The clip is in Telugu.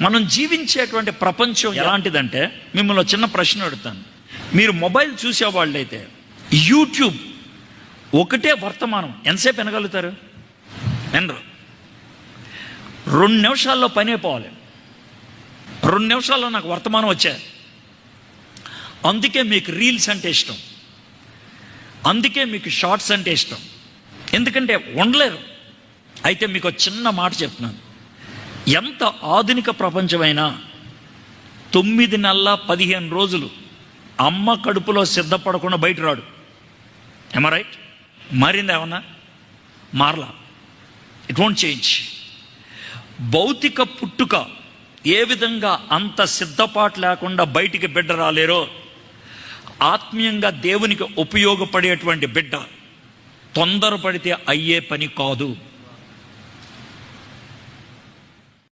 మనం జీవించేటువంటి ప్రపంచం ఎలాంటిదంటే మిమ్మల్ని చిన్న ప్రశ్న అడుగుతాను. మీరు మొబైల్ చూసేవాళ్ళైతే యూట్యూబ్ ఒకటే వర్తమానం. ఎంతసేపు వినగలుగుతారు? వినరు. రెండు నిమిషాల్లో పని అయిపోవాలి. రెండు నిమిషాల్లో నాకు వర్తమానం వచ్చాయి. అందుకే మీకు రీల్స్ అంటే ఇష్టం. అందుకే మీకు షార్ట్స్ అంటే ఇష్టం. ఎందుకంటే ఉండలేరు. అయితే మీకు చిన్న మాట చెప్తున్నాను. ఎంత ఆధునిక ప్రపంచమైనా తొమ్మిది నెలల పదిహేను రోజులు అమ్మ కడుపులో సిద్ధపడకుండా బయట రాడు. ఎమ రైట్ మారింది ఏమన్నా? మారలా. ఇట్ వోంట్ చేంజ్ భౌతిక పుట్టుక ఏ విధంగా అంత సిద్ధపాటు లేకుండా బయటికి బిడ్డ రాలేరో ఆత్మీయంగా దేవునికి ఉపయోగపడేటువంటి బిడ్డ తొందరపడితే అయ్యే పని కాదు.